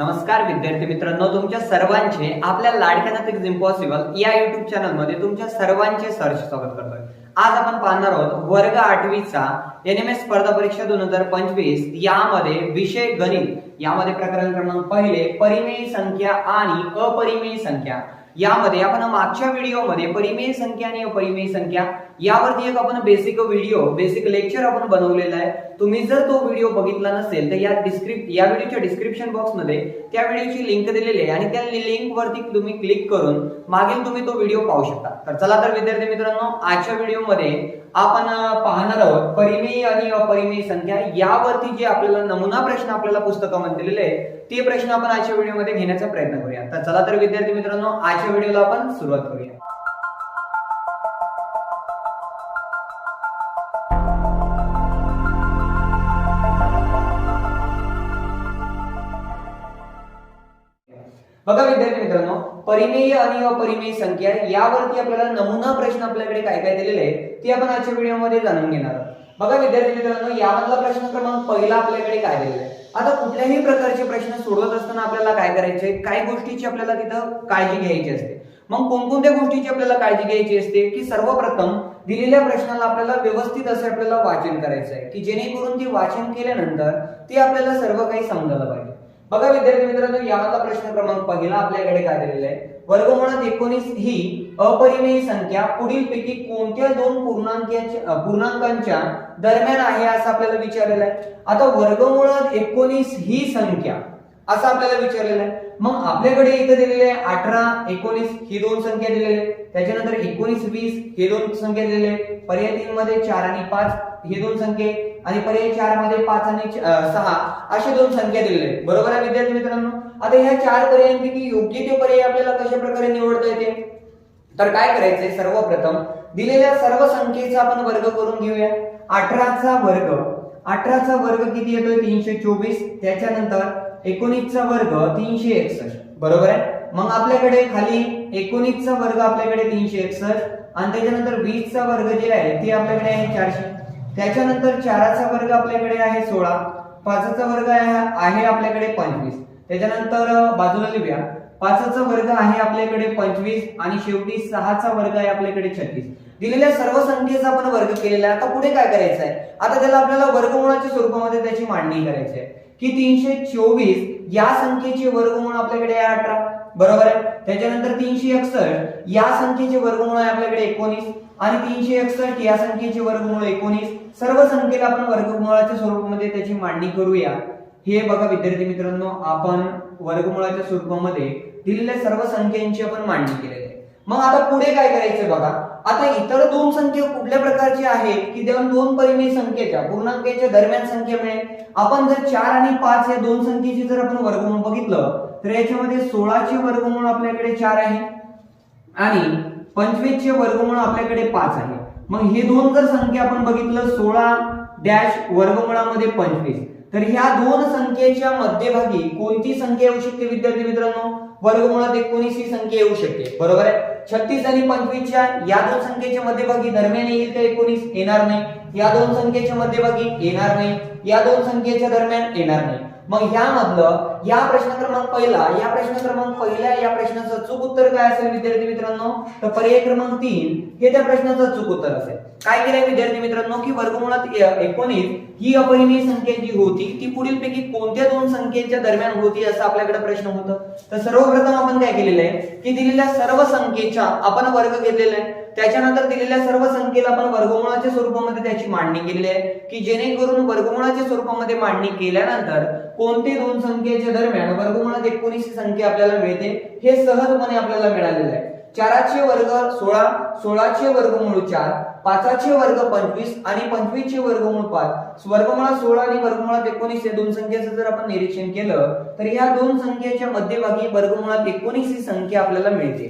नमस्कार विद्यार्थी मित्रांनो तुमच्या सर्वांचे आपल्या लाडक्या नथिंग इम्पॉसिबल या युट्यूब चॅनलमध्ये तुमच्या सर्वांचे सर्च स्वागत करतोय. आज आपण पाहणार आहोत वर्ग आठवीचा एन एम एस स्पर्धा परीक्षा दोन हजार पंचवीस यामध्ये विषय गणित. यामध्ये प्रकरण क्रमांक पहिले परिमेय संख्या आणि अपरिमेय संख्या. यामध्ये आपण मागच्या व्हिडिओमध्ये परिमेय संख्या आणि अपरिमेय संख्या यावरती एक आपण बेसिक व्हिडिओ बेसिक लेक्चर आपण बनवलेला आहे. तुम्ही जर तो व्हिडिओ बघितला नसेल तर या डिस्क्रिप या व्हिडिओच्या डिस्क्रिप्शन बॉक्समध्ये त्या व्हिडिओची लिंक दिलेली आहे आणि त्या लिंक वरती तुम्ही क्लिक करून मागील तुम्ही तो व्हिडिओ पाहू शकता. तर चला तर विद्यार्थी मित्रांनो आजच्या व्हिडिओमध्ये आपण पाहणार आहोत. परिमेय आणि अपरिमेय संख्या यावरती जे आपल्याला नमुना प्रश्न आपल्याला पुस्तकामध्ये दिलेले आहे ते प्रश्न आपण आजच्या व्हिडिओमध्ये घेण्याचा प्रयत्न करूया. तर चला तर विद्यार्थी मित्रांनो आजच्या व्हिडिओला आपण सुरुवात करूया. बघा विद्यार्थी मित्रांनो परिमेय आणि अपरिमेय संख्या यावरती आपल्याला नमुना प्रश्न आपल्याकडे काय काय दिलेले आहे ती आपण आजच्या व्हिडिओमध्ये जाणून घेणार आहोत. बघा विद्यार्थी मित्रांनो यामधला प्रश्न क्रमांक पहिला आपल्याकडे काय दिलेला आहे? आता कुठल्याही प्रकारचे प्रश्न सोडवत असताना आपल्याला काय करायचे? काही गोष्टीची आपल्याला तिथं काळजी घ्यायची असते. मग कोणकोणत्या गोष्टीची आपल्याला काळजी घ्यायची असते? की सर्वप्रथम दिलेल्या प्रश्नाला आपल्याला व्यवस्थित असे आपल्याला वाचन करायचं आहे की जेणेकरून ते वाचन केल्यानंतर ते आपल्याला सर्व काही समजायला पाहिजे. बघा विद्यार्थी मित्रांनो यामधला प्रश्न क्रमांक पहिला आपल्याकडे काय दिलेला आहे? वर्गमुळात एकोणीस ही अपरिमेय संख्या. पुढील पैकी कोणत्या दोन पूर्णांकाच्या पूर्णांकांच्या दरम्यान आहे असं आपल्याला विचारलेलं आहे? आता वर्गमुळात एकोणीस ही संख्या असं आपल्याला विचारलेलं आहे. मग आपल्याकडे इथं दिलेले आहे अठरा एकोणीस ही दोन संख्या दिलेली आहे त्याच्यानंतर एकोणीस वीस हे दोन संख्या दिलेले आहे पर्याय तीन मध्ये चार आणि पाच हे दोन संख्या आणि पर्याय चारमध्ये पाच आणि सहा अशा दोन संख्या दिलेल्या आहेत. बरोबर आहे विद्यार्थी मित्रांनो? आता ह्या चार पर्यायांपैकी योग्य ते पर्याय आपल्याला कशा प्रकारे निवडता येते? तर काय करायचंय? सर्वप्रथम दिलेल्या सर्व संख्येचा आपण वर्ग करून घेऊया. अठराचा वर्ग. अठराचा वर्ग किती येतोय? तीनशे चोवीस. त्याच्यानंतर एकोणीसचा वर्ग तीनशे एकसष्ट. बरोबर आहे? मग आपल्याकडे खाली एकोणीसचा वर्ग आपल्याकडे तीनशे एकसष्ट. आणि त्याच्यानंतर वीसचा वर्ग जे आहे ते आपल्याकडे आहे चारशे. त्याच्यानंतर चाराचा वर्ग आपल्याकडे आहे सोळा. पाचचा वर्ग आहे आहे आपल्याकडे पंचवीस. त्याच्यानंतर बाजूला लिहूया. पाचचा वर्ग आहे आपल्याकडे पंचवीस आणि शेवटी सहाचा वर्ग आहे आपल्याकडे छत्तीस. दिलेल्या सर्व संख्येचा आपण वर्ग केलेला आहे. आता पुढे काय करायचं आहे? आता त्याला आपल्याला वर्गमुळाच्या स्वरूपामध्ये त्याची मांडणी करायची आहे. की तीनशे चोवीस या संख्येचे वर्गमूळ आपल्याकडे आहे अठरा. बरोबर आहे? त्याच्यानंतर तीनशे एकसष्ट या संख्येचे वर्गमूळ आहे आपल्याकडे एकोणीस. आणि तीनशे एकसष्ट या संख्येचे वर्गमूळ एकोणीस. सर्व संख्येला आपण वर्गमुळाच्या स्वरूपामध्ये त्याची मांडणी करूया. हे बघा विद्यार्थी मित्रांनो आपण वर्गमुळाच्या स्वरूपामध्ये दिलेल्या सर्व संख्यांची आपण मांडणी केलेली आहे. मग आता पुढे काय करायचंय बघा? आता इतर दोन संख्या कुठल्या प्रकारची आहेत? की त्या दोन परिमेय संख्येच्या पूर्णांकाच्या दरम्यान संख्या मिळेल? आपण जर चार आणि पाच या दोन संख्येची जर आपण वर्गमूळ बघितलं तर याच्यामध्ये सोळाचे वर्गमूळ आपल्याकडे चार आहे आणि पंचवीसचे वर्गमूळ आपल्याकडे पाच आहे. मग हे दोन जर संख्या आपण बघितलं सोळा डॅश वर्गमुळामध्ये पंचवीस. तर ह्या दोन संख्येच्या मध्यभागी कोणती संख्या येऊ शकते विद्यार्थी मित्रांनो? वर्गमुळात एकोणीस ही संख्या येऊ शकते. बरोबर आहे? छत्तीस आणि पंचवीसच्या या दोन संख्येच्या मध्यभागी दरम्यान येईल का एकोणीस? येणार नाही. या दोन संख्येच्या मध्यभागी येणार नाही. या दोन संख्येच्या दरम्यान येणार नाही. मग यामधलं या प्रश्न क्रमांक पहिला या प्रश्न क्रमांक पहिल्या या प्रश्नाचं चूक उत्तर काय असेल विद्यार्थी मित्रांनो? तर पर्याय क्रमांक तीन हे त्या प्रश्नाचं चूक उत्तर असेल. काय केलंय विद्यार्थी मित्रांनो? की वर्गमुळात एकोणीस ही अपरिमेय संख्या जी होती. ती पुढील पैकी कोणत्या दोन संख्येच्या दरम्यान होती असं आपल्याकडे प्रश्न होतं. तर सर्वप्रथम आपण काय केलेलं आहे? की दिलेल्या सर्व संख्येच्या आपण वर्ग घेतलेला आहे. त्याच्यानंतर दिलेल्या सर्व संख्येला आपण वर्गमुळाच्या स्वरूपामध्ये त्याची मांडणी केलेली आहे. की जेणेकरून वर्गमुळाच्या स्वरूपामध्ये मांडणी केल्यानंतर कोणते दोन संख्येच्या दरम्यान वर्गमुळात एकोणीस संख्या आपल्याला मिळते हे सहजपणे आपल्याला मिळालेलं आहे. चाराचे वर्ग सोळा सोळाचे वर्गमूळ चार पाचाचे वर्ग पंचवीस आणि पंचवीसचे वर्गमूळ पाच. वर्गमुळात सोळा आणि वर्गमुळात एकोणीस या दोन संख्येचं जर आपण निरीक्षण केलं तर या दोन संख्येच्या मध्यभागी वर्गमुळात एकोणीस ही संख्या आपल्याला मिळते.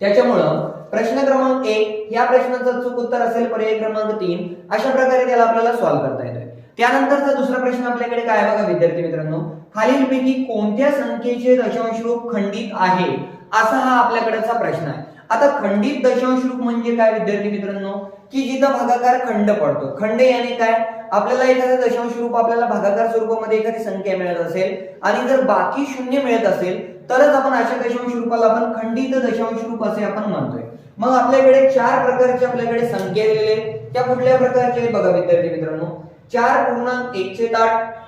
त्याच्यामुळं प्रश्न क्रमांक एक या प्रश्नाचं चूक उत्तर असेल पर्याय क्रमांक तीन अशा प्रकारे त्याला आपल्याला सॉल्व्ह करता येतोय. त्यानंतरचा दुसरा प्रश्न आपल्याकडे काय बघा विद्यार्थी मित्रांनो? खालीलपैकी कोणत्या संख्येचे दशांश रूप खंडित आहे? असा हा आपल्याकडेचा प्रश्न आहे. आता खंडित दशांश रूप म्हणजे काय विद्यार्थी मित्रांनो? की जिथं भागाकार खंड पडतो. खंड याने काय? आपल्याला एखादा दशांश रूप आपल्याला भागाकार स्वरूपामध्ये एखादी संख्या मिळत असेल आणि जर बाकी शून्य मिळत असेल तरच आपण अशा दशांश रूपाला आपण खंडित दशांश रूप असे आपण म्हणतोय. मग आपल्याकडे चार प्रकारचे आपल्याकडे संख्या दिलेले त्या कुठल्या प्रकारचे बघा विद्यार्थी मित्रांनो? चार पूर्णांक एक छेद आठ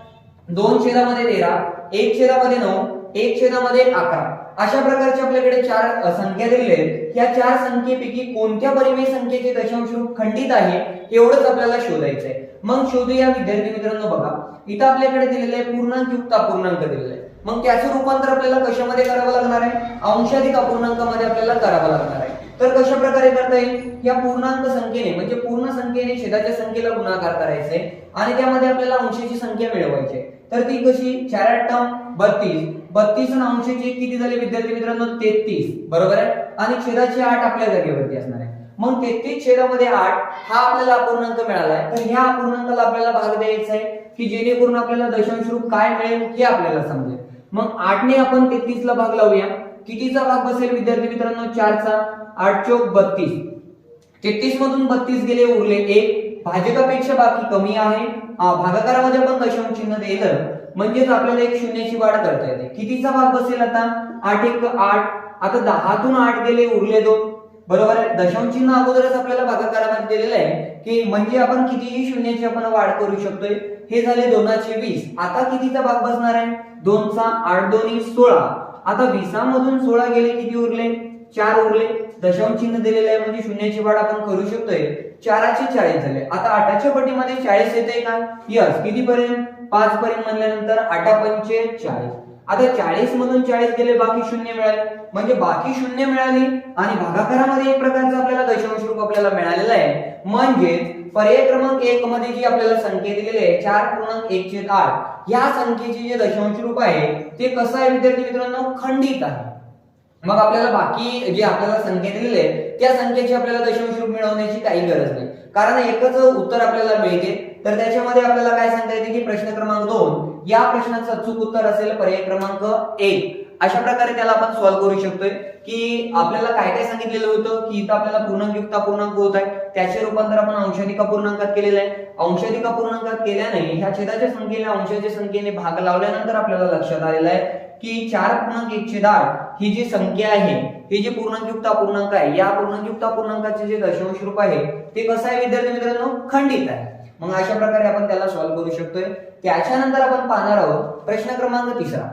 दोन छेदामध्ये तेरा एक छेदामध्ये नऊ एक छेदामध्ये अकरा. अशा प्रकारचे आपल्याकडे चार संख्या दिलेल्या आहेत. या चार संख्येपैकी कोणत्या परिमेय संख्येचे दशांश रूप खंडित आहे एवढंच आपल्याला शोधायचं आहे मग शोधूया विद्यार्थी मित्रांनो बघा. इथं आपल्याकडे दिलेलं आहे पूर्णांक युक्त अपूर्णांक दिलेले आहे. मग त्याचं रूपांतर आपल्याला कशामध्ये करावं लागणार आहे? अंशाधिक अपूर्णांकामध्ये आपल्याला करावं लागणार आहे. तर कशा प्रकारे करता येईल? या पूर्णांक संख्येने म्हणजे पूर्ण संख्येने छेदाच्या संख्येला गुणाकार करायचे आणि त्यामध्ये आपल्याला अंशाची संख्या मिळवायची तर ती कशी? चार अठ्ठावन्न बत्तीस. बत्तीस आणि अंशाची किती झाले विद्यार्थी मित्रांनो? तेहतीस. बरोबर आहे? आणि छेदाची आठ आपल्या जागेवरती असणार आहे. मग तेहतीस छेदामध्ये आठ हा आपल्याला अपूर्णांक मिळाला आहे. तर ह्या अपूर्णांकाला आपल्याला भाग द्यायचा आहे की जेणेकरून आपल्याला दशांश रूप काय मिळेल हे आपल्याला समजेल. मग आठने आपण तेहतीस ला भाग लावूया. कितीचा भाग बसेल विद्यार्थी मित्रांनो? चारचा. आठ चौक बत्तीस. तेहतीस मधून बत्तीस गेले उरले एक. भाजकापेक्षा बाकी कमी आहे. भागाकारामध्ये पण दशांश चिन्ह दिलं म्हणजेच आपल्याला एक शून्याची वाढ करता येते. कितीचा भाग बसेल आता? आठ एक आठ. आता दहातून आठ गेले उरले दोन. बरोबर आहे? दशांश चिन्ह अगोदरच आपल्याला भागाकारामध्ये दिलेलं आहे. की म्हणजे आपण कितीही शून्याची आपण वाढ करू शकतोय. हे झाले दोनाचे वीस. आता कितीचा भाग बसणार आहे? दोनचा आठ दोन्ही सोळा. आता विसामधून सोळा गेले किती उरले? चार उरले. दशम चिन्ह दिलेलं आहे म्हणजे शून्याची वाढ आपण करू शकतोय. चाराचे चाळीस झाले. आता आठाच्या पटीमध्ये चाळीस येते का? यस. किती पर्यंत पाच पर्यंत म्हणल्यानंतर आठा पंचे चाळीस. आता चाळीस मधून चाळीस गेले बाकी शून्य मिळाले. म्हणजे बाकी शून्य मिळाली आणि भागाकारामध्ये एक प्रकारचं आपल्याला दशांश रूप आपल्याला मिळालेलं आहे. म्हणजे पर्याय क्रमांक एक मध्ये जी आपल्याला संख्या दिलेली आहे चार पूर्णांक एक छेद आठ या संख्येचे जे दशांश रूप आहे ते कसं आहे विद्यार्थी मित्रांनो? खंडित आहे. मग आपल्याला बाकी जे आपल्याला संख्या दिलेली आहे त्या संख्येची आपल्याला दशांश रूप मिळवण्याची काही गरज नाही. कारण एकच उत्तर आपल्याला मिळते तर त्याच्यामध्ये आपल्याला काय सांगता येते की प्रश्न क्रमांक दोन या प्रश्नाचं अचूक उत्तर असेल पर्याय क्रमांक एक. अशा प्रकारे त्याला आपण सॉल्व्ह करू शकतोय की आपल्याला काय काय सांगितलेलं होतं की इथं आपल्याला पूर्णांक युक्त अपूर्णांक होत आहे. त्याचे रूपांतर आपण अंशाधिक अपूर्णांकात केलेलं आहे. अंशाधिक अपूर्णांकात केल्याने ह्या छेदाच्या संख्येला अंशाच्या संख्येने भाग लावल्यानंतर आपल्याला लक्षात आलेलं आहे की चार पूर्णांक एक छेदार ही जी संख्या आहे ही जी पूर्णांकयुक्त अपूर्णांक आहे या पूर्णांकयुक्त अपूर्णांकाचे जे दशांश रूप आहे ते कसं आहे विद्यार्थी मित्रांनो? खंडित आहे. मग अशा प्रकारे आपण त्याला सॉल्व्ह करू शकतोय. त्याच्यानंतर आपण पाहणार आहोत प्रश्न क्रमांक तिसरा.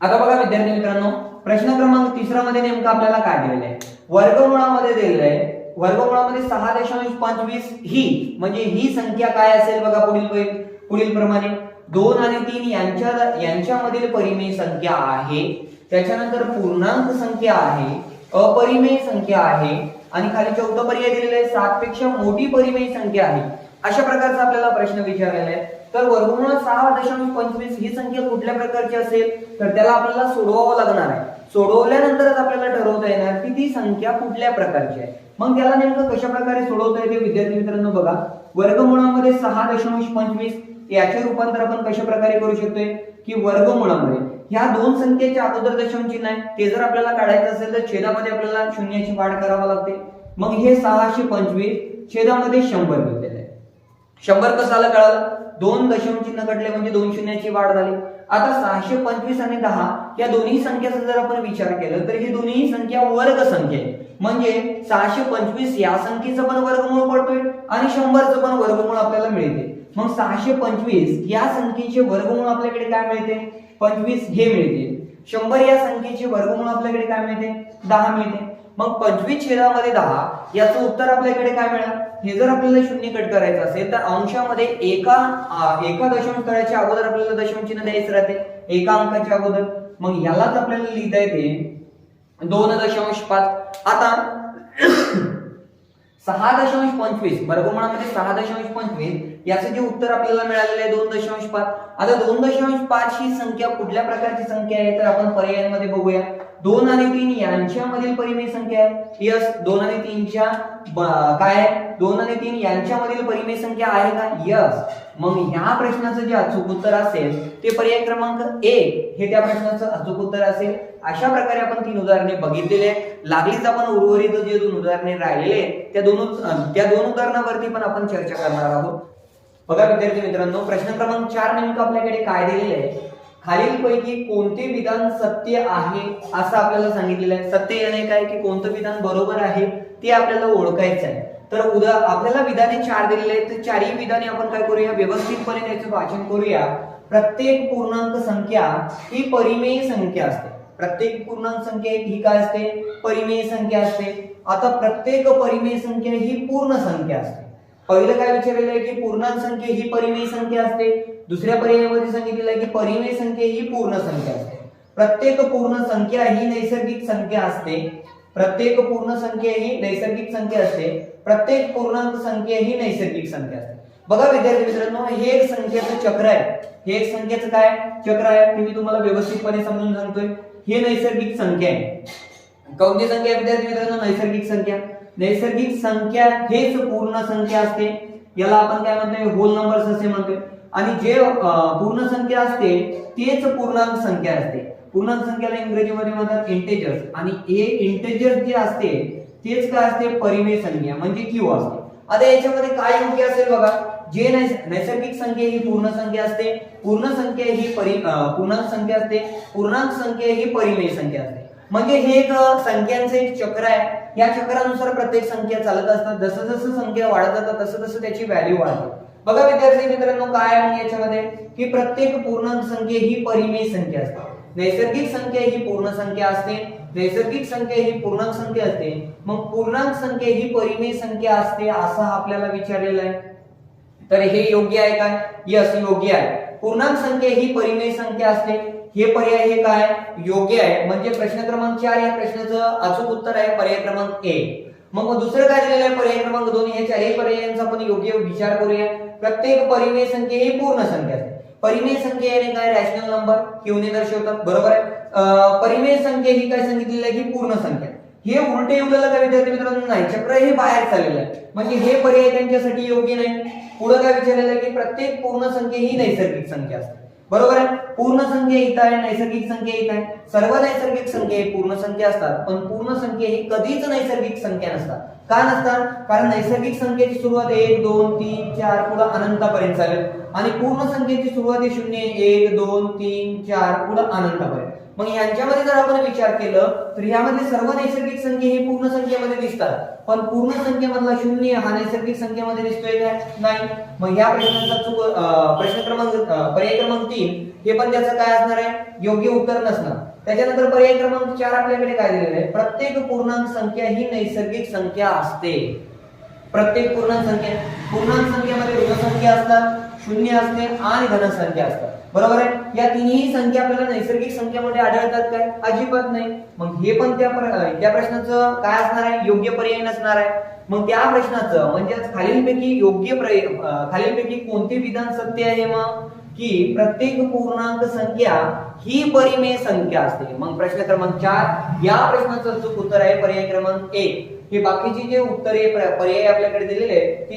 आता बघा विद्यार्थी मित्रांनो प्रश्न क्रमांक तिसरा मध्ये नेमकं आपल्याला काय दिलेलं आहे? वर्गमुळामध्ये दिलेलं आहे. वर्गमुळामध्ये सहा दशांश पंचवीस ही म्हणजे ही संख्या काय असेल बघा पुढील पुढील प्रमाणे. दोन आणि तीन यांच्या यांच्यामधील परिमेय संख्या आहे. त्याच्यानंतर पूर्णांक संख्या आहे. अपरिमेय संख्या आहे. आणि खाली चौथा पर्याय दिलेला आहे. सात पेक्षा मोठी परिमेय संख्या आहे. अशा प्रकारचा आपल्याला प्रश्न विचारलेला आहे. तर वर्गमूळ सहा दशांश पंचवीस ही संख्या कुठल्या प्रकारची असेल? तर त्याला आपल्याला सोडवावं लागणार आहे. सोडवल्यानंतरच आपल्याला ठरवता येणार की ती संख्या कुठल्या प्रकारची आहे. मग त्याला नेमकं कशा प्रकारे सोडवता येते विद्यार्थी मित्रांनो बघा. वर्गमुळामध्ये सहा दशांश पंचवीस याचे रूपांतर आपण कशा प्रकारे करू शकतोय? की वर्गमुळामध्ये. ह्या दोन संख्येच्या अगोदर दशम चिन्ह आहे. ते जर आपल्याला काढायचं असेल तर छेदामध्ये आपल्याला शून्याची वाढ करावी लागते. मग हे सहाशे पंचवीस छेदामध्ये शंभर घेतलेलं आहे. शंभर कसं आलं कळालं? दोन दशांश चिन्ह कटले म्हणजे दोन शून्याची वाढ झाली. आता सहाशे पंचवीस आणि दहा या दोन्ही संख्याचा जर आपण विचार केला तर ही दोन्ही संख्या वर्ग संख्या आहे. म्हणजे सहाशे पंचवीस या संख्येचं पण वर्गमूळ पडतोय आणि शंभरचं पण वर्गमूळ आपल्याला मिळते. मग सहाशे पंचवीस या संख्येचे वर्गमूळ आपल्याकडे काय मिळते? पंचवीस हे मिळते. शंभर या संख्येचे वर्गमूळ आपल्याकडे काय मिळते? दहा मिळते. मग पंचवीस छेदामध्ये दहा याचं उत्तर आपल्याकडे काय मिळाल? हे जर आपल्याला शून्य कट करायचं असेल तर अंशामध्ये एका एका दशांश अगोदर आपल्याला दशांश चिन्ह द्यायचं राहते. एका अंकाच्या अगोदर. मग यालाच आपल्याला लिहिता येते. दोन दशांश पाच. आता सहा दशांश पंचवीस वर्गमुळामध्ये सहा दशांश पंचवीस याचं जे उत्तर आपल्याला मिळालेलं आहे दोन दशांश पाच. आता दोन दशांश पाच ही संख्या कुठल्या प्रकारची संख्या आहे तर आपण पर्यायांमध्ये बघूया. दोन आणि तीन यांच्यामधील परिमेय संख्या आहे. यस दोन आणि तीनच्या काय दोन आणि तीन यांच्यामधील परिमेय संख्या आहे का? यस मग ह्या प्रश्नाचं जे अचूक उत्तर असेल ते पर्याय क्रमांक एक हे त्या प्रश्नाचं अचूक उत्तर असेल. अशा प्रकारे आपण तीन उदाहरणे बघितलेले आहेत. लागलीच आपण उर्वरित जे दोन उदाहरणे राहिलेले आहेत, त्या दोन त्या दोन उदाहरणावरती पण आपण चर्चा करणार आहोत. बघा विद्यार्थी मित्रांनो प्रश्न क्रमांक चार नेमकं आपल्याकडे काय दिलेलं आहे? खालीलपैकी कोणते विधान सत्य आहे असं आपल्याला सांगितलेलं आहे. सत्य याने काय की कोणतं विधान बरोबर आहे ते आपल्याला ओळखायचं आहे. तर उदा आपल्याला विधाने चार दिलेले आहेत. तर चारही विधाने आपण काय करूया? व्यवस्थितपणे त्याचं वाचन करूया. प्रत्येक पूर्णांक संख्या ही परिमेय संख्या असते. प्रत्येक पूर्णांक संख्या ही काय असते? परिमेय संख्या असते. आता प्रत्येक परिमेय संख्या ही पूर्ण संख्या असते. पहिलं काय विचारलेलं आहे की पूर्णांक संख्या ही परिमेय संख्या असते? दुसऱ्या पर्यायामध्ये सांगितलेलं आहे की परिमेय संख्या ही पूर्ण संख्या असते. प्रत्येक पूर्ण संख्या ही नैसर्गिक संख्या असते. प्रत्येक पूर्ण संख्या ही नैसर्गिक संख्या असते. प्रत्येक पूर्णांक संख्या ही नैसर्गिक संख्या असते. बघा विद्यार्थी मित्रांनो हे एक संख्याचं चक्र आहे. हे एक संख्याचं काय चक्र आहे? ते मी तुम्हाला व्यवस्थितपणे समजून सांगतोय. हे नैसर्गिक संख्या आहे. कोणती संख्या विद्यार्थी मित्रांनो नैसर्गिक संख्या. नैसर्गिक संख्या हेच पूर्ण संख्या असते. याला आपण काय म्हणतोय? होल नंबर्स असे म्हणतोय. आणि जे पूर्ण संख्या असते तेच पूर्णांक संख्या असते. पूर्णांक संख्याला इंग्रजीमध्ये म्हणतात इंटेजर्स आणि हे इंटेजर्स जे असते तेच काय असते? परिमेय संख्या म्हणजे क्यू असते. आता याच्यामध्ये काय योग्य असेल बघा? जे नैसर्गिक संख्या ही पूर्ण संख्या असते पूर्ण संख्या ही परि पूर्णांक संख्या असते पूर्णांक संख्या ही परिमेय संख्या असते. म्हणजे हे एक संख्यांचं एक चक्र आहे. या चक्रानुसार प्रत्येक संख्या चालत असतात. जसं जसं संख्या वाढत जातात तसं तसं त्याची व्हॅल्यू वाढते. बघा विद्यार्थी मित्रांनो काय आहे मग याच्यामध्ये? की प्रत्येक पूर्णांक संख्या ही परिमेय संख्या असते. नैसर्गिक संख्या ही पूर्ण संख्या असते. नैसर्गिक संख्या ही पूर्णांक संख्या असते. मग पूर्णांक संख्या ही परिमेय संख्या असते असं आपल्याला विचारलेलं आहे. तर हे योग्य आहे काय यस योग्य आहे. पूर्णांक संख्या ही परिमेय संख्या असते. हे पर्याय हे काय? योग्य आहे. म्हणजे प्रश्न क्रमांक चार या प्रश्नाचं अचूक उत्तर आहे पर्याय क्रमांक ए मग दुसरं काय दिलेलं आहे? पर्याय क्रमांक दोन. या चारही पर्यायांचा आपण योग्य विचार करूया. प्रत्येक परिमेय संख्या ही पूर्ण संख्या असते. परिमेय संख्या याने काय रॅशनल नंबर क्यूने दर्शवतात. बरोबर आहे? परिमेय संख्या ही काय सांगितलेली आहे? की पूर्ण संख्या हे उलटे उलटलं का विद्यार्थी मित्रांनो? नाही चक्र हे बाहेर चाललेलं आहे. म्हणजे हे पर्याय त्यांच्यासाठी योग्य नाही. पुढे काय विचारलेलं आहे की प्रत्येक पूर्ण संख्या ही नैसर्गिक संख्या असते. बरोबर आहे? पूर्ण संख्या इथं आहे नैसर्गिक संख्या इथं आहे. सर्व नैसर्गिक संख्या हे पूर्ण संख्या असतात पण पूर्ण संख्या ही कधीच नैसर्गिक संख्या नसतात. का नसतात? कारण नैसर्गिक संख्येची सुरुवात एक दोन तीन चार पुढे अनंतापर्यंत चालेल आणि पूर्ण संख्येची सुरुवात ही शून्य एक दोन तीन चार पुढे अनंतापर्यंत. मग यांच्यामध्ये जर आपण विचार केलं तर यामध्ये सर्व नैसर्गिक संख्या ही पूर्ण संख्येमध्ये दिसतात. पण पूर्ण संख्येमधला शून्य हा नैसर्गिक संख्येमध्ये दिसतोय काय नाही. मग या प्रश्नाचा चुक प्रश्न क्रमांक पर्याय क्रमांक तीन हे पण त्याचं काय असणार आहे? योग्य उत्तर नसणार. त्याच्यानंतर पर्याय क्रमांक चार आपल्याकडे काय दिलेलं आहे? प्रत्येक पूर्णांक संख्या ही नैसर्गिक संख्या असते. प्रत्येक पूर्णांक संख्या पूर्णांक संख्येमध्ये ऋण संख्या असतात शून्य असते आणि धनसंख्या असतात. बरोबर आहे? या तिन्ही संख्या आपल्याला नैसर्गिक संख्येमध्ये आढळतात काय? अजिबात नाही. मग हे पण त्या त्या प्रश्नाचं काय असणार आहे? योग्य पर्याय नसणार आहे. मग त्या प्रश्नाचं म्हणजे खालीलपैकी योग्य पर्याय खालीलपैकी कोणते विधान सत्य आहे मग? की प्रत्येक पूर्णांक संख्या ही परिमेय संख्या असते. मग प्रश्न क्रमांक चार या प्रश्नाचं चूक उत्तर आहे पर्याय क्रमांक एक. हे बाकीचे जे उत्तरे पर्याय आपल्याकडे दिलेले आहेत ते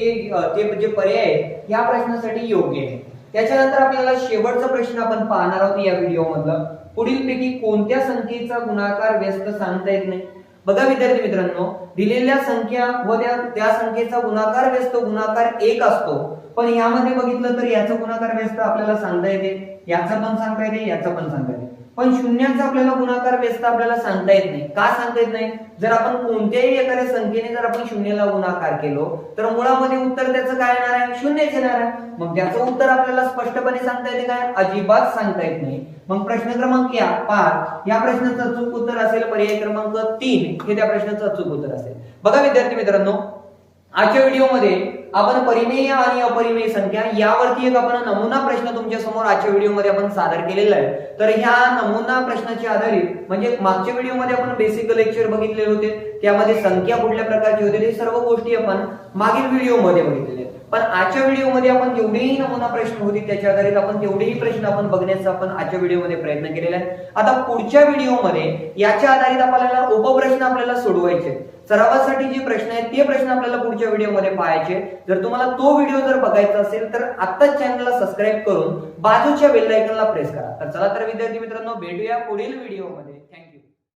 ते जे पर्याय या प्रश्नासाठी योग्य आहे त्याच्यानंतर आपल्याला शेवटचा प्रश्न आपण पाहणार आहोत या व्हिडिओ मधलं. पुढील पैकी कोणत्या संख्येचा गुणाकार व्यस्त सांगता येत नाही? बघा विद्यार्थी मित्रांनो दिलेल्या संख्या व त्या त्या संख्येचा गुणाकार व्यस्त गुणाकार एक असतो. पण यामध्ये बघितलं तर याचा गुणाकार व्यस्त आपल्याला सांगता येते. याचा पण सांगता येते याचा पण सांगता येते. पण शून्याचा आपल्याला गुणाकार व्यस्त आपल्याला सांगता येत नाही. का सांगता येत नाही? जर आपण कोणत्याही एखाद्या संख्येने जर आपण शून्याला गुणाकार केलो तर मुळामध्ये उत्तर त्याचं काय येणार आहे? शून्यच येणार आहे. मग त्याचं उत्तर आपल्याला स्पष्टपणे सांगता येते काय? अजिबात सांगता येत नाही. मग प्रश्न क्रमांक या पाच. या प्रश्नाचं अचूक उत्तर असेल पर्याय क्रमांक तीन. हे त्या प्रश्नाचं अचूक उत्तर असेल. बघा विद्यार्थी मित्रांनो आजच्या व्हिडिओमध्ये आपण परिमेय आणि अपरिमेय संख्या यावरती एक आपण नमुना प्रश्न तुमच्यासमोर आजच्या व्हिडिओमध्ये आपण सादर केलेला आहे. तर ह्या नमुना प्रश्नाच्या आधारित म्हणजे मागच्या व्हिडिओमध्ये आपण बेसिक लेक्चर बघितले होते त्यामध्ये संख्या कुठल्या प्रकारची होती ते सर्व गोष्टी आपण मागील व्हिडिओमध्ये बघितलेले पण आजच्या व्हिडिओमध्ये आपण जेवढेही नमुना प्रश्न होते त्याच्या आधारित आपण तेवढेही प्रश्न आपण बघण्याचा आपण आजच्या व्हिडिओमध्ये प्रयत्न केलेला आहे. आता पुढच्या व्हिडिओमध्ये याच्या आधारित आपल्याला उपप्रश्न आपल्याला सोडवायचे सरावासाठी जे प्रश्न आहेत ते प्रश्न आपल्याला पुढच्या व्हिडिओमध्ये पाहायचे जर तुम्हाला तो व्हिडिओ जर बघायचा असेल तर आत्ताच चॅनलला सबस्क्राईब करून बाजूच्या बेल आयकनला प्रेस करा. तर चला तर विद्यार्थी मित्रांनो भेटूया पुढील व्हिडिओमध्ये. थँक्यू